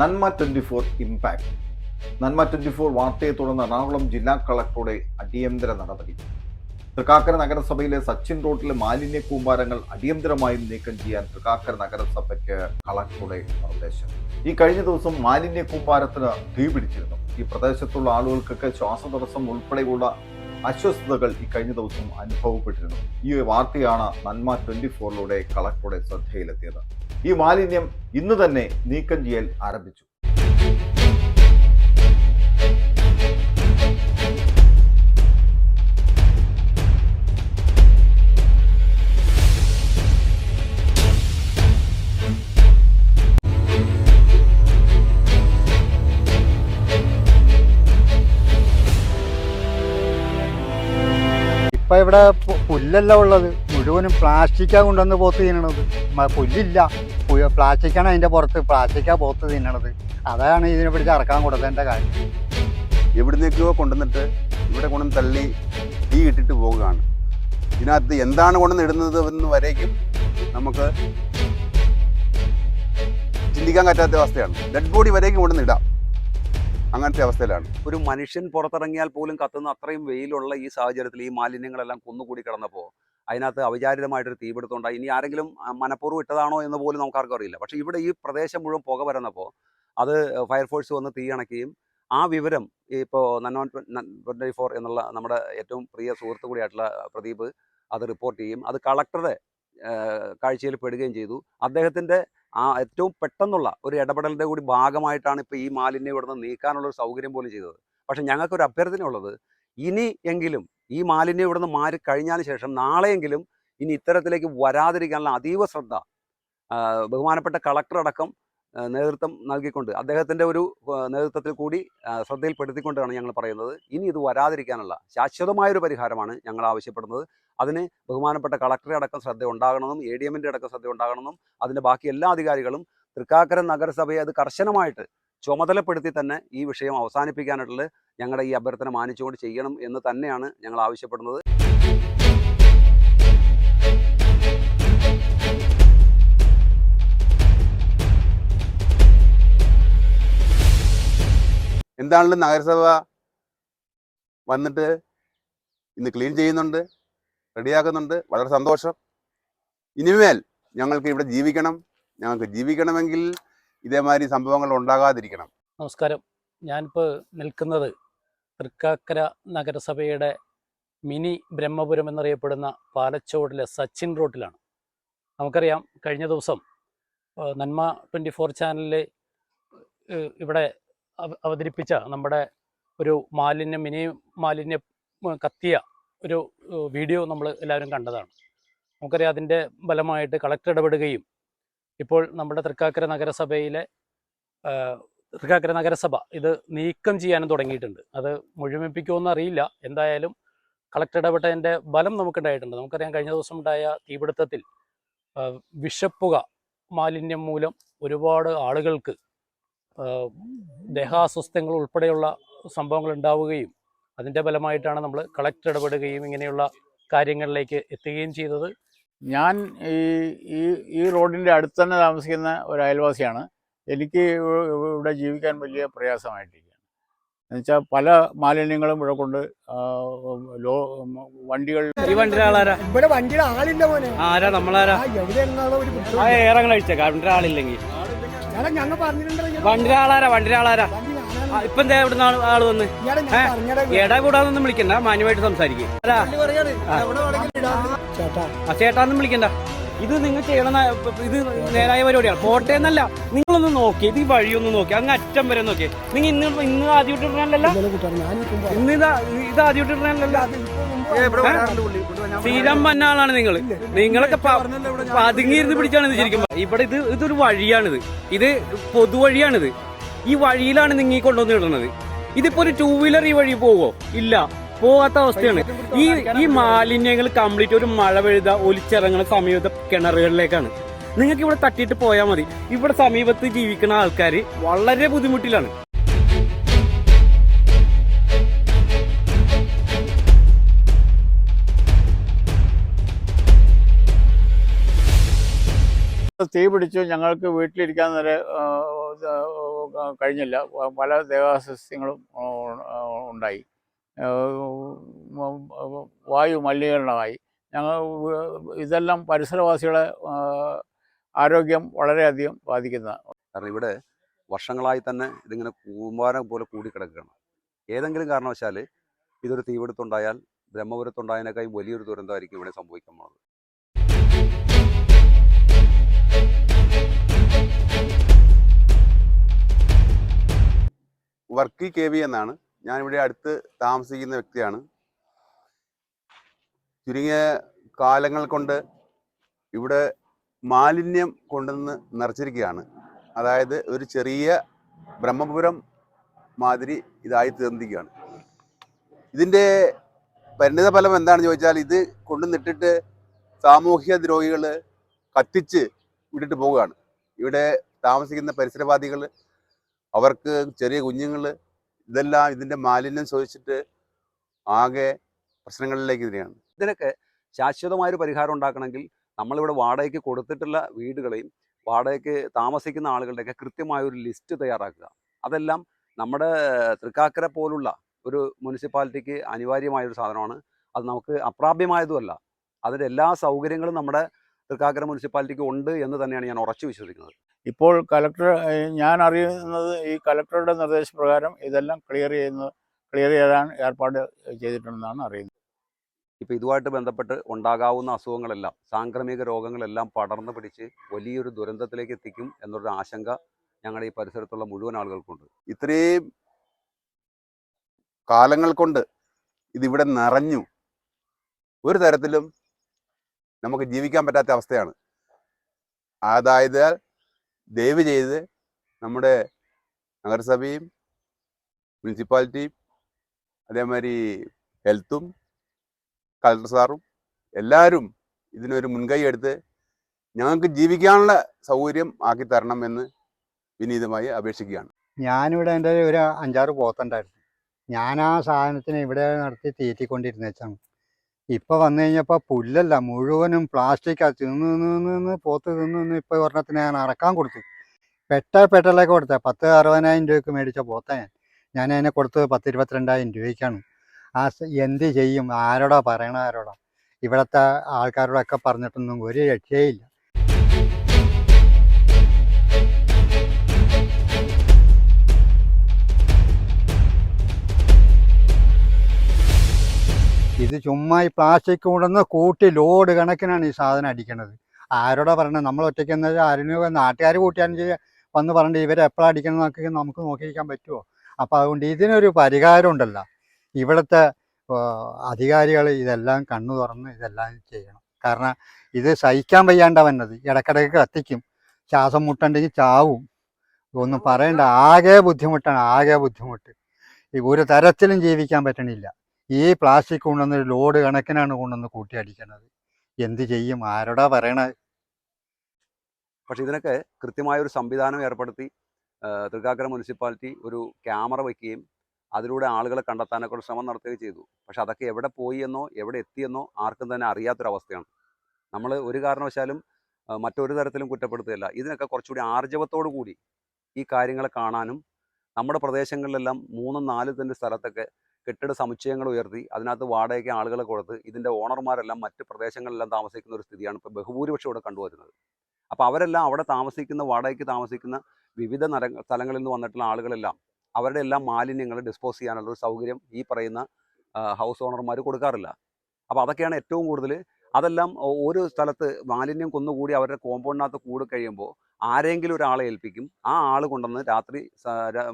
നന്മ twenty four impact നന്മ twenty four വാർത്തയെ തുടർന്ന് എറണാകുളം ജില്ലാ കളക്ടറുടെ അടിയന്തര നടപടി. തൃക്കാക്കര നഗരസഭയിലെ സച്ചിൻ റോഡിലെ മാലിന്യ കൂമ്പാരങ്ങൾ അടിയന്തരമായും നീക്കം ചെയ്യാൻ തൃക്കാക്കര നഗരസഭയ്ക്ക് കളക്ടറുടെ നിർദ്ദേശം. ഈ കഴിഞ്ഞ ദിവസം മാലിന്യ കൂമ്പാരത്തിന് തീപിടിച്ചിരുന്നു. ഈ പ്രദേശത്തുള്ള ആളുകൾക്കൊക്കെ ശ്വാസതടസ്സം ഉൾപ്പെടെയുള്ള അസ്വസ്ഥതകൾ ഈ കഴിഞ്ഞ ദിവസം അനുഭവപ്പെട്ടിരുന്നു. ഈ വാർത്തയാണ് നന്മ ട്വന്റി ഫോറിലൂടെ കളക്ടറുടെ ശ്രദ്ധയിലെത്തിയത്. ഈ മാലിന്യം ഇന്ന് തന്നെ നീക്കം ചെയ്യൽ ആരംഭിച്ചു. ഇപ്പൊ ഇവിടെ പുല്ലല്ല ഉള്ളത്. മുഴുവനും പ്ലാസ്റ്റിക്കാണ് കൊണ്ടുവന്ന് പോത്ത് ചെയ്യണത്. പുല്ലില്ല. പ്ലാസ്റ്റിക്കാണ് അതിന്റെ പുറത്ത്. പ്ലാസ്റ്റിക്കാ പുറത്ത് തിന്നണത്. അതാണ് ഇതിനെ പിടിച്ച് ഇറക്കാൻ കൊടുത്തതിന്റെ കാര്യം. എവിടുന്നേക്കോ കൊണ്ടുവന്നിട്ട് ഇവിടെ കൊണ്ടു തള്ളി തീ ഇട്ടിട്ട് പോവുകയാണ്. ഇതിനകത്ത് എന്താണ് കൊണ്ടുവന്ന് ഇടുന്നത് എന്ന് വരേക്കും നമുക്ക് ചിന്തിക്കാൻ പറ്റാത്ത അവസ്ഥയാണ്. ഡെഡ് ബോഡി വരേക്കും കൊണ്ടുവന്ന് ഇടാം. അങ്ങനത്തെ അവസ്ഥയിലാണ്. ഒരു മനുഷ്യൻ പുറത്തിറങ്ങിയാൽ പോലും കത്തുന്ന അത്രയും വെയിലുള്ള ഈ സാഹചര്യത്തിൽ ഈ മാലിന്യങ്ങളെല്ലാം കുന്നുകൂടി കിടന്നപ്പോൾ അതിനകത്ത് അവിചാരിതമായിട്ടൊരു തീപിടുത്തമുണ്ടായി. ഇനി ആരെങ്കിലും മനപൂർവം ഇട്ടതാണോ എന്ന് പോലും നമുക്കാർക്കും അറിയില്ല പക്ഷേ ഇവിടെ ഈ പ്രദേശം മുഴുവൻ പുക വരുന്നപ്പോൾ അത് ഫയർഫോഴ്സ് വന്ന് തീ അണയ്ക്കുകയും ആ വിവരം ഇപ്പോൾ നന്നോൺ ട്വന്റി ഫോർ എന്നുള്ള നമ്മുടെ ഏറ്റവും പ്രിയ സുഹൃത്തു കൂടിയായിട്ടുള്ള പ്രദീപ് അത് റിപ്പോർട്ട് ചെയ്യും. അത് കളക്ടറുടെ കാഴ്ചയിൽ പെടുകയും ചെയ്തു. അദ്ദേഹത്തിന്റെ ആ ഏറ്റവും പെട്ടെന്നുള്ള ഒരു ഇടപെടലിന്റെ കൂടി ഭാഗമായിട്ടാണ് ഇപ്പോൾ ഈ മാലിന്യം ഇവിടുന്ന് നീക്കാനുള്ള ഒരു സൗകര്യം പോലും ചെയ്തത്. പക്ഷേ ഞങ്ങൾക്കൊരു അഭ്യർത്ഥനയുള്ളത് ഇനി എങ്കിലും ഈ മാലിന്യം ഇവിടെ നിന്ന് മാറി കഴിഞ്ഞതിന് ശേഷം നാളെയെങ്കിലും ഇനി ഇത്തരത്തിലേക്ക് വരാതിരിക്കാനുള്ള അതീവ ശ്രദ്ധ ബഹുമാനപ്പെട്ട കളക്ടർ അടക്കം നേതൃത്വം നൽകിക്കൊണ്ട് അദ്ദേഹത്തിന്റെ ഒരു നേതൃത്വത്തിൽ കൂടി ശ്രദ്ധയിൽപ്പെടുത്തിക്കൊണ്ടാണ് ഞങ്ങൾ പറയുന്നത്. ഇനി ഇത് വരാതിരിക്കാനുള്ള ശാശ്വതമായൊരു പരിഹാരമാണ് ഞങ്ങൾ ആവശ്യപ്പെടുന്നത്. അതിന് ബഹുമാനപ്പെട്ട കളക്ടറെ അടക്കം ശ്രദ്ധ ഉണ്ടാകണമെന്നും എ ഡി എമ്മിന്റെ അടക്കം ശ്രദ്ധ ഉണ്ടാകണമെന്നും അതിന്റെ ബാക്കി എല്ലാ അധികാരികളും തൃക്കാക്കര നഗരസഭയെ അത് കർശനമായിട്ട് ചുമതലപ്പെടുത്തി തന്നെ ഈ വിഷയം അവസാനിപ്പിക്കാനായിട്ടുള്ള ഞങ്ങളുടെ ഈ അഭ്യർത്ഥന മാനിച്ചുകൊണ്ട് ചെയ്യണം എന്ന് തന്നെയാണ് ഞങ്ങൾ ആവശ്യപ്പെടുന്നത്. എന്താണെങ്കിലും നഗരസഭ വന്നിട്ട് ഇന്ന് ക്ലീൻ ചെയ്യുന്നുണ്ട് റെഡിയാക്കുന്നുണ്ട് വളരെ സന്തോഷം. ഇനിമേൽ ഞങ്ങൾക്ക് ഇവിടെ ജീവിക്കണം ഞങ്ങൾക്ക് ജീവിക്കണമെങ്കിൽ ഇതേമാതിരി സംഭവങ്ങൾ ഉണ്ടാകാതിരിക്കണം. നമസ്കാരം. ഞാനിപ്പോൾ നിൽക്കുന്നത് തൃക്കാക്കര നഗരസഭയുടെ മിനി ബ്രഹ്മപുരം എന്നറിയപ്പെടുന്ന പാലച്ചോടിലെ സച്ചിൻ റോട്ടിലാണ്. നമുക്കറിയാം കഴിഞ്ഞ ദിവസം നന്മ ട്വന്റി ഫോർ ചാനലിൽ ഇവിടെ അവതരിപ്പിച്ച നമ്മുടെ ഒരു മാലിന്യം മിനി മാലിന്യ കത്തിയ ഒരു വീഡിയോ നമ്മൾ എല്ലാവരും കണ്ടതാണ്. നമുക്കറിയാം അതിന്റെ ഫലമായിട്ട് കളക്ടർ ഇടപെടുകയും ഇപ്പോൾ നമ്മുടെ തൃക്കാക്കര നഗരസഭയിലെ തൃക്കാക്കര നഗരസഭ ഇത് നീക്കം ചെയ്യാനും തുടങ്ങിയിട്ടുണ്ട്. അത് മുഴുമിപ്പിക്കുമെന്ന് അറിയില്ല. എന്തായാലും കളക്ടർ ഇടപെട്ടതിന്റെ ബലം നമുക്കുണ്ടായിട്ടുണ്ട്. നമുക്കറിയാം കഴിഞ്ഞ ദിവസം ഉണ്ടായ തീപിടുത്തത്തിൽ വിഷപ്പുക മാലിന്യം മൂലം ഒരുപാട് ആളുകൾക്ക് ദേഹാസ്വസ്ഥങ്ങൾ ഉൾപ്പെടെയുള്ള സംഭവങ്ങൾ ഉണ്ടാവുകയും അതിന്റെ ഫലമായിട്ടാണ് നമ്മൾ കളക്ടർ ഇടപെടുകയും ഇങ്ങനെയുള്ള കാര്യങ്ങളിലേക്ക് എത്തുകയും ചെയ്തത്. ഞാൻ ഈ ഈ ഈ റോഡിന്റെ അടുത്ത് തന്നെ താമസിക്കുന്ന ഒരു അയൽവാസിയാണ്. എനിക്ക് ഇവിടെ ജീവിക്കാൻ വലിയ പ്രയാസമായിട്ടിരിക്കുകയാണ്. എന്നുവെച്ചാൽ പല മാലിന്യങ്ങളും ഇവിടെ കൊണ്ട് ലോ വണ്ടികൾ ഈ വണ്ടിയുടെ ആളാരാ? ഇവിടെ വണ്ടിയുടെ ആളില്ല മോനെ. ആരാ? നമ്മളാരാ? ഒരു ആ. ഏറങ്ങൾ വണ്ടിയുടെ ആളില്ലെങ്കിൽ ഞങ്ങൾ പറഞ്ഞിട്ടുണ്ടല്ലോ. വണ്ടിയുടെ ആളാരാ? വണ്ടിയുടെ ആളാരാ? വണ്ടി ഞാനാണ്. ആ, ഇപ്പൊ എന്താ ഇവിടെ ആൾ ആൾ വന്ന്. എടാ കൂടാന്നൊന്നും വിളിക്കണ്ട മാന്യമായിട്ട് സംസാരിക്കും. ആരാ ആ. ചേട്ടാ. ആ ചേട്ടാന്നും വിളിക്കണ്ട. ഇത് നിങ്ങൾ ചെയ്യണ ഇത് നേരായ പരിപാടിയാണ്. കോട്ടയെന്നല്ല നിങ്ങളൊന്ന് നോക്കി ഇത് ഈ വഴിയൊന്ന് നോക്കി. അങ്ങ് അറ്റം വരെ നോക്കി. നിങ്ങൾ ഇന്ന് ഇന്ന് ആദ്യമായിട്ട് ഇടണല്ലോ ഇന്ന് ഇതാ ഇത് ആദ്യമായിട്ട് ഇടണല്ലോ സ്ഥിരം വന്ന ആളാണ് നിങ്ങൾ നിങ്ങളൊക്കെ പതുങ്ങിയിരുന്ന് പിടിച്ചാണ് ഇത് ശരിക്കും. ഇവിടെ ഇത് ഇതൊരു വഴിയാണിത്. ഇത് പൊതുവഴിയാണിത്. ഈ വഴിയിലാണ് നിങ്ങൾ കൊണ്ടുവന്ന് ഇടുന്നത് ഇതിപ്പോ ഒരു ടൂ വീലർ ഈ വഴി പോവോ? ഇല്ല. പോകാത്ത അവസ്ഥയാണ്. ഈ ഈ മാലിന്യങ്ങൾ കംപ്ലീറ്റ് ഒരു മഴ പെഴുത ഒലിച്ചിറങ്ങുന്ന സമീപത്തെ കിണറുകളിലേക്കാണ്. നിങ്ങൾക്ക് ഇവിടെ തട്ടിയിട്ട് പോയാൽ മതി. ഇവിടെ സമീപത്ത് ജീവിക്കുന്ന ആൾക്കാർ വളരെ ബുദ്ധിമുട്ടിലാണ്. തീ പിടിച്ചു ഞങ്ങൾക്ക് വീട്ടിലിരിക്കാൻ ആ, കഴിഞ്ഞില്ല. പല ദേവാസസ്യങ്ങളും ഉണ്ടായി. വായു മലിനീകരണമായി. ഞങ്ങൾ ഇതെല്ലാം പരിസരവാസികളെ ആരോഗ്യം വളരെയധികം ബാധിക്കുന്ന കാരണം ഇവിടെ വർഷങ്ങളായി തന്നെ ഇതിങ്ങനെ കൂമ്പാരം പോലെ കൂടിക്കിടക്കുകയാണ്. ഏതെങ്കിലും കാരണവശാൽ ഇതൊരു തീപിടുത്തുണ്ടായാൽ ബ്രഹ്മപുരത്തുണ്ടായതിനേക്കാളും വലിയൊരു ദുരന്തമായിരിക്കും ഇവിടെ സംഭവിക്കാൻ പോകുന്നത്. വർക്കി കെ വി എന്നാണ്. ഞാനിവിടെ അടുത്ത് താമസിക്കുന്ന വ്യക്തിയാണ്. ചുരുങ്ങിയ കാലങ്ങൾ കൊണ്ട് ഇവിടെ മാലിന്യം കൊണ്ടുവന്ന് നിറച്ചിരിക്കുകയാണ്. അതായത് ഒരു ചെറിയ ബ്രഹ്മപുരം മാതിരി ഇതായി തീർന്നിരിക്കുകയാണ്. ഇതിന്റെ പരിണിത ഫലം എന്താണെന്ന് ചോദിച്ചാൽ ഇത് കൊണ്ടുവന്നിട്ടിട്ട് സാമൂഹിക ദ്രോഹികൾ കത്തിച്ച് വിട്ടിട്ട് പോവുകയാണ്. ഇവിടെ താമസിക്കുന്ന പരിസരവാദികൾ അവർക്ക് ചെറിയ കുഞ്ഞുങ്ങൾ ഇതെല്ലാം ഇതിന്റെ മാലിന്യം ചോദിച്ചിട്ട് ആകെ പ്രശ്നങ്ങളിലേക്ക് ഇതിനെയാണ് ഇതിനൊക്കെ ശാശ്വതമായൊരു പരിഹാരം ഉണ്ടാക്കണമെങ്കിൽ നമ്മളിവിടെ വാടകയ്ക്ക് കൊടുത്തിട്ടുള്ള വീടുകളെയും വാടകയ്ക്ക് താമസിക്കുന്ന ആളുകളുടെയൊക്കെ കൃത്യമായ ഒരു ലിസ്റ്റ് തയ്യാറാക്കുക. അതെല്ലാം നമ്മുടെ തൃക്കാക്കര പോലുള്ള ഒരു മുനിസിപ്പാലിറ്റിക്ക് അനിവാര്യമായ ഒരു സാധനമാണ്. അത് നമുക്ക് അപ്രാപ്യമായതുമല്ല. അതിന്റെ എല്ലാ സൗകര്യങ്ങളും നമ്മുടെ തൃക്കാക്കര മുനിസിപ്പാലിറ്റിക്ക് ഉണ്ട് എന്ന് തന്നെയാണ് ഞാൻ ഉറച്ചു വിശ്വസിക്കുന്നത്. ഇപ്പോൾ കലക്ടർ ഞാൻ അറിയുന്നത് ഈ കലക്ടറുടെ നിർദ്ദേശപ്രകാരം ഇതെല്ലാം ക്ലിയർ ചെയ്യുന്ന ക്ലിയർ ചെയ്യാൻ ഏർപ്പാട് ചെയ്തിട്ടുണ്ടെന്നാണ് അറിയുന്നത്. ഇപ്പോൾ ഇതുമായിട്ട് ബന്ധപ്പെട്ട് ഉണ്ടാകാവുന്ന അസുഖങ്ങളെല്ലാം സാംക്രമിക രോഗങ്ങളെല്ലാം പടർന്നു പിടിച്ച് വലിയൊരു ദുരന്തത്തിലേക്ക് എത്തിക്കും എന്നൊരു ആശങ്ക ഞങ്ങളുടെ ഈ പരിസരത്തുള്ള മുഴുവൻ ആളുകൾക്കുണ്ട്. ഇത്രയും കാലങ്ങൾ കൊണ്ട് ഇതിവിടെ നിറഞ്ഞു ഒരു തരത്തിലും നമുക്ക് ജീവിക്കാൻ പറ്റാത്ത അവസ്ഥയാണ്. അതായത് ദയവ് ചെയ്ത് നമ്മുടെ നഗരസഭയും മുനിസിപ്പാലിറ്റിയും അതേമാതിരി ഹെൽത്തും കളക്ടർ സാറും എല്ലാവരും ഇതിനൊരു മുൻകൈ എടുത്ത് ഞങ്ങൾക്ക് ജീവിക്കാനുള്ള സൗകര്യം ആക്കി തരണം എന്ന് വിനീതമായി അപേക്ഷിക്കുകയാണ്. ഞാനിവിടെ എന്റെ ഒരു അഞ്ചാറ് പോത്തുണ്ടായിരുന്നു. ഞാൻ ആ സാധനത്തിന് ഇവിടെ നടത്തി തീറ്റിക്കൊണ്ടിരുന്ന ഇപ്പോൾ വന്നു കഴിഞ്ഞപ്പോ പുല്ലല്ല മുഴുവനും പ്ലാസ്റ്റിക്കാ തിന്ന് നിന്ന് പോത്ത് തിന്ന് നിന്ന് ഇപ്പൊ ഒരെണ്ണത്തിന് ഞാൻ അറക്കാൻ കൊടുത്തു. പെട്ട പെട്ടലൊക്കെ കൊടുത്ത പത്ത് അറുപതിനായിരം രൂപയ്ക്ക് മേടിച്ച പോത്ത ഞാൻ. ഞാൻ അതിനെ കൊടുത്തത് പത്ത് ഇരുപത്തിരണ്ടായിരം രൂപയ്ക്കാണ്. ആ എന്ത് ചെയ്യും? ആരോടാ പറയണ ആരോടാ? ഇവിടുത്തെ ആൾക്കാരോടൊക്കെ പറഞ്ഞിട്ടൊന്നും ഒരു രക്ഷയില്ല. ഇത് ചുമ്മാ ഈ പ്ലാസ്റ്റിക് കൊണ്ടുവന്ന് കൂട്ടി ലോഡ് കണക്കിനാണ് ഈ സാധനം അടിക്കണത്. ആരോടാ പറയണത് നമ്മൾ ഒറ്റയ്ക്ക് എന്നാൽ ആരും നാട്ടുകാർ ചെയ്യുക വന്ന് പറഞ്ഞിട്ട് ഇവരെ എപ്പോഴാണ് അടിക്കണം എന്നൊക്കെ നമുക്ക് നോക്കിയിരിക്കാൻ പറ്റുമോ അപ്പോൾ അതുകൊണ്ട് ഇതിനൊരു പരിഹാരം ഉണ്ടല്ല. ഇവിടുത്തെ അധികാരികൾ ഇതെല്ലാം കണ്ണു തുറന്ന് ഇതെല്ലാം ചെയ്യണം. കാരണം ഇത് സഹിക്കാൻ വയ്യാണ്ട വന്നത് ഇടക്കിടയ്ക്ക് കത്തിക്കും. ശ്വാസം മുട്ടുണ്ടെങ്കിൽ ചാവും. ഒന്നും പറയണ്ട. ആകെ ബുദ്ധിമുട്ടാണ്. ആകെ ബുദ്ധിമുട്ട്. ഒരു തരത്തിലും ജീവിക്കാൻ പറ്റണില്ല. ഈ പ്ലാസ്റ്റിക് കൊണ്ടുവന്ന് ലോഡ് കണക്കിനാണ് കൊണ്ടുവന്ന് കൂട്ടി അടിക്കണത് എന്ത് ചെയ്യും? ആരോടാ പറയണത് പക്ഷെ ഇതിനൊക്കെ കൃത്യമായ ഒരു സംവിധാനം ഏർപ്പെടുത്തി തൃക്കാക്കര മുനിസിപ്പാലിറ്റി ഒരു ക്യാമറ വയ്ക്കുകയും അതിലൂടെ ആളുകളെ കണ്ടെത്താനൊക്കെ ശ്രമം നടത്തുകയും ചെയ്തു. പക്ഷെ അതൊക്കെ എവിടെ പോയി എന്നോ എവിടെ എത്തിയെന്നോ ആർക്കും തന്നെ അറിയാത്തൊരവസ്ഥയാണ്. നമ്മൾ ഒരു കാരണവശാലും മറ്റൊരു തരത്തിലും കുറ്റപ്പെടുത്തുകയല്ല. ഇതിനൊക്കെ കുറച്ചുകൂടി ആർജവത്തോടു കൂടി ഈ കാര്യങ്ങളെ കാണാനും നമ്മുടെ പ്രദേശങ്ങളിലെല്ലാം മൂന്നും നാലും തന്നെ സ്ഥലത്തൊക്കെ കെട്ടിട സമുച്ചയങ്ങൾ ഉയർത്തി അതിനകത്ത് വാടകയ്ക്ക് ആളുകളെ കൊടുത്ത് ഇതിന്റെ ഓണർമാരെല്ലാം മറ്റ് പ്രദേശങ്ങളിലെല്ലാം താമസിക്കുന്ന ഒരു സ്ഥിതിയാണ് ഇപ്പോൾ ബഹുഭൂരിപക്ഷം ഇവിടെ കണ്ടുവരുന്നത്. അപ്പോൾ അവരെല്ലാം അവിടെ താമസിക്കുന്ന വാടകയ്ക്ക് താമസിക്കുന്ന വിവിധ നര സ്ഥലങ്ങളിൽ നിന്ന് വന്നിട്ടുള്ള ആളുകളെല്ലാം അവരുടെ എല്ലാം മാലിന്യങ്ങൾ ഡിസ്പോസ് ചെയ്യാനുള്ള ഒരു സൗകര്യം ഈ പറയുന്ന ഹൗസ് ഓണർമാർ കൊടുക്കാറില്ല. അപ്പോൾ അതൊക്കെയാണ് ഏറ്റവും കൂടുതൽ അതെല്ലാം ഒരു സ്ഥലത്ത് മാലിന്യം കുന്നുകൂടി അവരുടെ കോമ്പൗണ്ടിനകത്ത് കൂടി കഴിയുമ്പോൾ ആരെങ്കിലും ഒരാളെ ഏൽപ്പിക്കും. ആ ആൾ കൊണ്ടുവന്ന് രാത്രി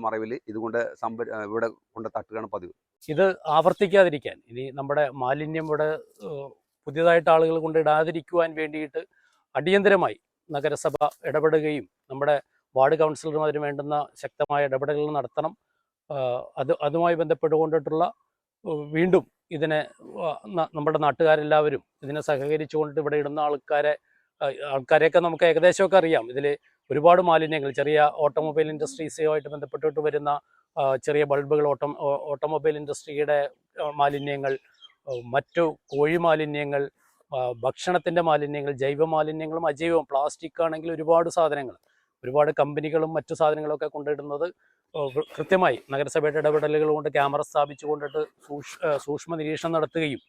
മറവിൽ ഇതുകൊണ്ട് സംഭ ഇവിടെ കൊണ്ട് തട്ടുകയാണ് പതിവ്. ഇത് ആവർത്തിക്കാതിരിക്കാൻ ഇനി നമ്മുടെ മാലിന്യം ഇവിടെ പുതിയതായിട്ട് ആളുകൾ കൊണ്ട് ഇടാതിരിക്കുവാൻ വേണ്ടിയിട്ട് അടിയന്തരമായി നഗരസഭ ഇടപെടുകയും നമ്മുടെ വാർഡ് കൗൺസിലർമാർ വേണ്ടുന്ന ശക്തമായ ഇടപെടലുകൾ നടത്തണം. അത് അതുമായി ബന്ധപ്പെട്ടുകൊണ്ടിട്ടുള്ള വീണ്ടും ഇതിനെ നമ്മുടെ നാട്ടുകാരെല്ലാവരും ഇതിനെ സഹകരിച്ചുകൊണ്ട് ഇവിടെ ഇടുന്ന ആൾക്കാരെ ആൾക്കാരെയൊക്കെ നമുക്ക് ഏകദേശമൊക്കെ അറിയാം. ഇതിൽ ഒരുപാട് മാലിന്യങ്ങൾ ചെറിയ ഓട്ടോമൊബൈൽ ഇൻഡസ്ട്രീസുമായിട്ട് ബന്ധപ്പെട്ടിട്ട് വരുന്ന ചെറിയ ബൾബുകൾ ഓട്ടോ ഓട്ടോമൊബൈൽ ഇൻഡസ്ട്രിയുടെ മാലിന്യങ്ങൾ മറ്റു കോഴി മാലിന്യങ്ങൾ ഭക്ഷണത്തിന്റെ മാലിന്യങ്ങൾ ജൈവ മാലിന്യങ്ങളും അജൈവവും പ്ലാസ്റ്റിക് ആണെങ്കിൽ ഒരുപാട് സാധനങ്ങൾ. ഒരുപാട് കമ്പനികളും മറ്റു സാധനങ്ങളൊക്കെ കൊണ്ടിടുന്നത് കൃത്യമായി നഗരസഭയുടെ ഇടപെടലുകൾ കൊണ്ട് ക്യാമറ സ്ഥാപിച്ചു കൊണ്ടിട്ട് സൂക്ഷ്മ നിരീക്ഷണം നടത്തുകയും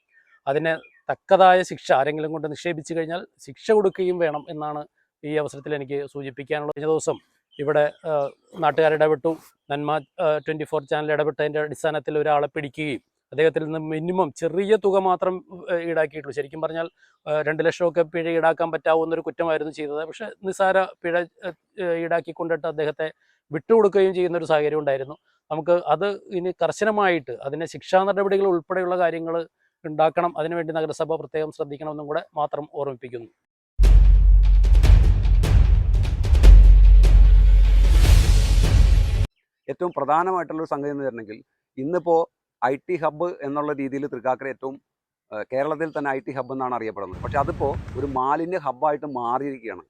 അതിന് തക്കതായ ശിക്ഷ ആരെങ്കിലും കൊണ്ട് നിക്ഷേപിച്ചു കഴിഞ്ഞാൽ ശിക്ഷ കൊടുക്കുകയും വേണം എന്നാണ് ഈ അവസരത്തിൽ എനിക്ക് സൂചിപ്പിക്കാനുള്ളത്. കഴിഞ്ഞ ദിവസം ഇവിടെ നാട്ടുകാർ ഇടപെട്ടു. നന്മ ട്വന്റി ഫോർ ചാനൽ ഇടപെട്ടതിന്റെ അടിസ്ഥാനത്തിൽ ഒരാളെ പിടിക്കുകയും അദ്ദേഹത്തിൽ നിന്ന് മിനിമം ചെറിയ തുക മാത്രം ഈടാക്കിയിട്ടുള്ളൂ. ശരിക്കും പറഞ്ഞാൽ രണ്ട് ലക്ഷമൊക്കെ പിഴ ഈടാക്കാൻ പറ്റാവുന്നൊരു കുറ്റമായിരുന്നു ചെയ്തത്. പക്ഷേ നിസ്സാര പിഴ ഈടാക്കിക്കൊണ്ടിട്ട് അദ്ദേഹത്തെ വിട്ടുകൊടുക്കുകയും ചെയ്യുന്ന ഒരു സാഹചര്യം ഉണ്ടായിരുന്നു. നമുക്ക് അത് ഇനി കർശനമായിട്ട് അതിനെ ശിക്ഷാ നടപടികൾ ഉൾപ്പെടെയുള്ള കാര്യങ്ങൾ ഉണ്ടാക്കണം. അതിനുവേണ്ടി നഗരസഭ പ്രത്യേകം ശ്രദ്ധിക്കണമെന്നും കൂടെ മാത്രം ഓർമ്മിപ്പിക്കുന്നു. ഏറ്റവും പ്രധാനമായിട്ടുള്ളൊരു സംഗതി എന്ന് പറഞ്ഞെങ്കിൽ ഇന്നിപ്പോൾ ഐ ടി ഹബ്ബ് എന്നുള്ള രീതിയിൽ തൃക്കാക്കര ഏറ്റവും കേരളത്തിൽ തന്നെ ഐ ടി ഹബ്ബ് എന്നാണ് അറിയപ്പെടുന്നത്. പക്ഷെ അതിപ്പോൾ ഒരു മാലിന്യ ഹബ്ബായിട്ട് മാറിയിരിക്കുകയാണ്.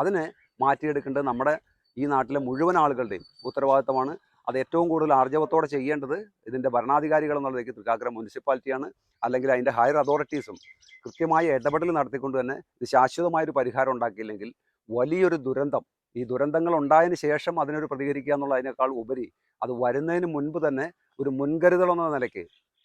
അതിനെ മാറ്റിയെടുക്കേണ്ടത് നമ്മുടെ ഈ നാട്ടിലെ മുഴുവൻ ആളുകളുടെയും ഉത്തരവാദിത്തമാണ് അത് ഏറ്റവും കൂടുതൽ ആർജവത്തോടെ ചെയ്യേണ്ടത് ഇതിന്റെ ഭരണാധികാരികൾ എന്നുള്ളതേക്ക് തൃക്കാക്കര മുനിസിപ്പാലിറ്റിയാണ്. അല്ലെങ്കിൽ അതിന്റെ ഹയർ അതോറിറ്റീസും കൃത്യമായ ഇടപെടൽ നടത്തിക്കൊണ്ട് തന്നെ ഇത് ശാശ്വതമായൊരു പരിഹാരം ഉണ്ടാക്കിയില്ലെങ്കിൽ വലിയൊരു ദുരന്തം. ഈ ദുരന്തങ്ങൾ ഉണ്ടായതിന് ശേഷം അതിനൊരു പ്രതികരിക്കുക എന്നുള്ളതിനേക്കാൾ ഉപരി അത് വരുന്നതിന് മുൻപ് തന്നെ ഒരു മുൻകരുതൽ എന്ന നിലയ്ക്ക്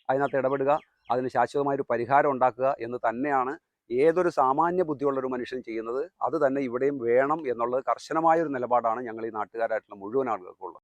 അതിനകത്ത് ഇടപെടുക അതിന് ശാശ്വതമായൊരു പരിഹാരം ഉണ്ടാക്കുക എന്ന് തന്നെയാണ് ഏതൊരു സാമാന്യ ബുദ്ധിയുള്ള ഒരു മനുഷ്യൻ ചെയ്യുന്നത്. അത് തന്നെ ഇവിടെയും വേണം എന്നുള്ളത് കർശനമായൊരു നിലപാടാണ് ഞങ്ങൾ ഈ നാട്ടുകാരായിട്ടുള്ള മുഴുവൻ ആളുകൾക്കുള്ളത്